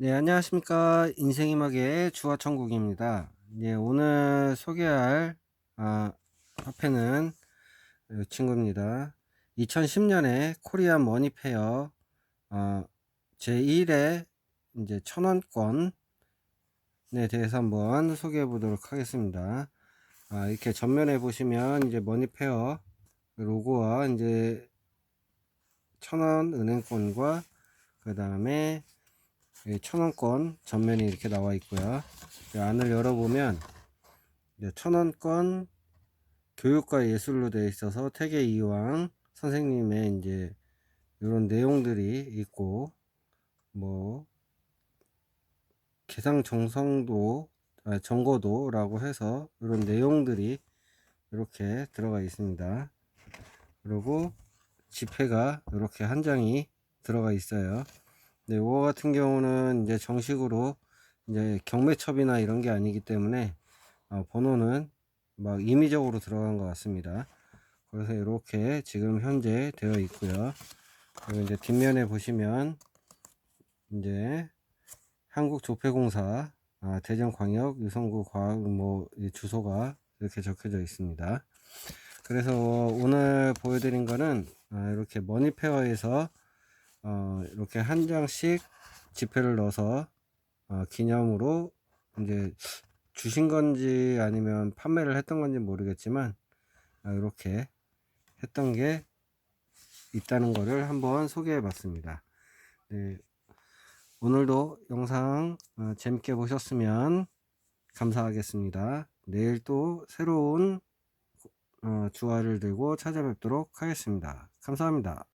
네, 안녕하십니까. 인생이막의 주화천국입니다. 네, 오늘 소개할 아, 화폐는 이 친구입니다. 2010년에 코리안 머니페어 아, 제1회 이제 천원권에 대해서 한번 소개해 보도록 하겠습니다. 아, 이렇게 전면에 보시면 이제 머니페어 로고와 이제 천원 은행권과 그 다음에 예, 천원권 전면이 이렇게 나와 있고요. 이 안을 열어보면 천원권 교육과 예술로 되어 있어서 태계 이왕 선생님의 이제 이런 내용들이 있고 뭐 계상 정성도 아, 정거도 라고 해서 이런 내용들이 이렇게 들어가 있습니다. 그리고 지폐가 이렇게 한 장이 들어가 있어요. 네, 이거 같은 경우는 이제 정식으로 이제 경매첩이나 이런 게 아니기 때문에 어, 번호는 막 임의적으로 들어간 것 같습니다. 그래서 이렇게 지금 현재 되어 있고요. 그리고 이제 뒷면에 보시면 이제 한국조폐공사 아, 대전광역 유성구 과학 뭐 주소가 이렇게 적혀져 있습니다. 그래서 오늘 보여드린 거는 아, 이렇게 머니페어에서 어, 이렇게 한 장씩 지폐를 넣어서 어, 기념으로 이제 주신 건지 아니면 판매를 했던 건지 모르겠지만 아, 이렇게 했던 게 있다는 거를 한번 소개해 봤습니다. 네, 오늘도 영상 어, 재밌게 보셨으면 감사하겠습니다. 내일 또 새로운 어, 주화를 들고 찾아뵙도록 하겠습니다. 감사합니다.